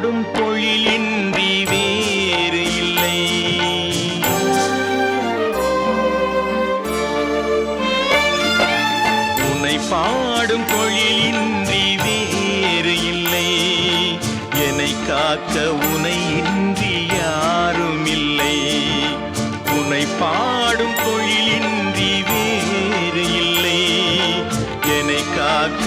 பாடும் தொழிலின்றி வேறு இல்லை. உன்னை பாடும் தொழிலின்றி வேறு இல்லை. என்னை காக்க உனை இன்றி யாரும் இல்லை. உன்னை பாடும் தொழிலின்றி வேறு இல்லை. என்னை காக்க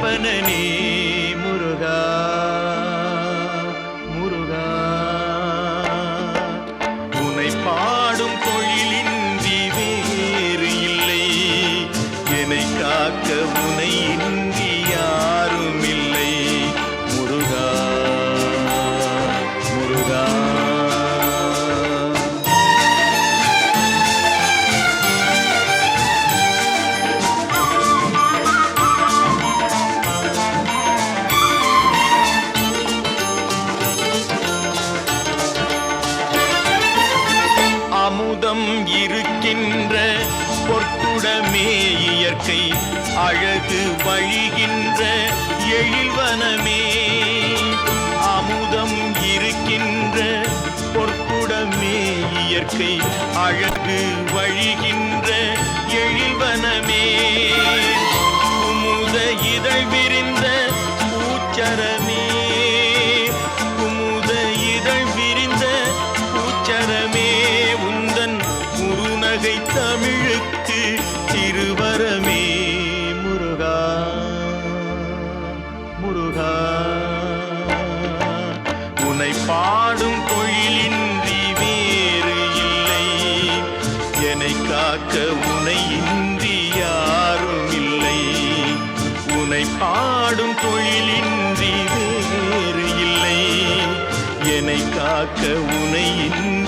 விற்பனனே முருகா முருகா. உனை பாடும் தொழிலின்றி வேறு இல்லை. என்னை காக்க உனை அமுதம் இருக்கின்ற பொட்டுடமே இயற்கை அழகு வழிகின்ற எழில்வனமே. அமுதம் இருக்கின்ற பொற்குடமே இயற்கை அழகு வழிகின்ற குறுநகை தமிழுக்கு திருவரமே முருகா. முருகா. உன்னை பாடும் தொழிலின்றி வேறு இல்லை. என்னை காக்க உனை இன்றி யாரும் இல்லை. உனை பாடும் தொழிலின்றி வேறு இல்லை. என்னை காக்க உனை இன்றி